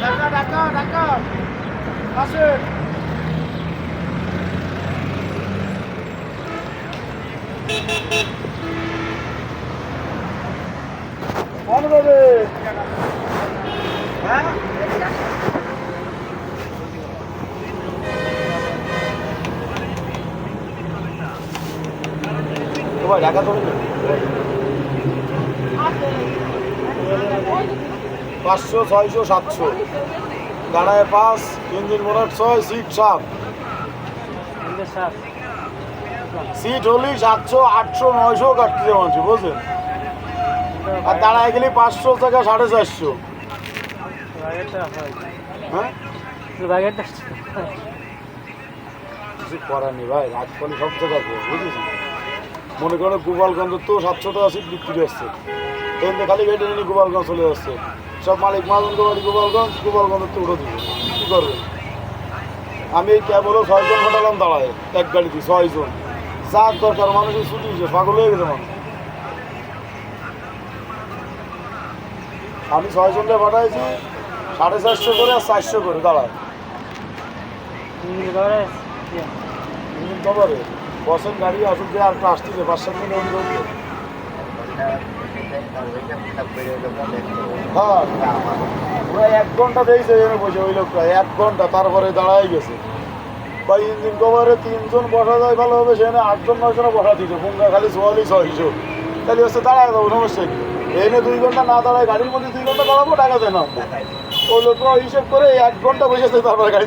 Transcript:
ঢাকা ঢাকা ঢাকা কম দেবে হ্যাঁ? ঢাকা তো পাঁচশো, ছয়শো, সাতশো। দাঁড়ায় পাঁচ, ইঞ্জিন মোটর ছয়, সিট সাত। সিট হলি সাতশো, আটশো, নয়শো কাটতে মানছি বুঝলেন? আর দাঁড়ায় গেলে পাঁচশো টাকা সাড়ে চারশো। হ্যাঁ? কিছু করার নেই ভাই রাজপালি সব জায়গায় বুঝেছেন? মনে করো গোপালগঞ্জ তো সাতশো টাকা সিট বিক্রি হচ্ছে। ট্রেন খালি গাড়ি নিয়ে গোপালগঞ্জ চলে যাচ্ছে। সব মালিক মালন্দ বাড়ি, গোপালগঞ্জ গোপালগঞ্জ তো উঠে দিবে কী করবে? আমি এই ক্যাবরও ছয়জন ফাটালাম দাঁড়ায়। এক গাড়িতে ছয়জন। যার দরকার, মানুষের ছুটি হয়েছে, পাগল হয়ে গেছে মানুষ। আমি ছয়জনকে পাঠাইছি, সাড়ে চারশো করে আর চারশো করে, দাঁড়ায়। বসেন গাড়ি, আসুক আর আসতেছে পাঁচ সাত মিনিট হ্যাঁ এক ঘণ্টা এনে বসে, ওই লোকটা এক ঘণ্টা তারপরে দাঁড়াই গেছে। বা ইঞ্জিন কভারে তিনজন বসা যায় ভালো হবে সেখানে আটজন নয়জনে বসা দিচ্ছে পুঙ্গা খালি চুয়াল্লিশ ছয়শো তাহলে হচ্ছে দাঁড়ায় দেবো সমস্যা কি? এনে দুই ঘণ্টা না দাঁড়ায়, গাড়ির মধ্যে দুই ঘণ্টা দাঁড়াবো টাকা দেয় না ওই লোকরা হিসেব করে এক ঘণ্টা বসেছে, তারপরে গাড়ি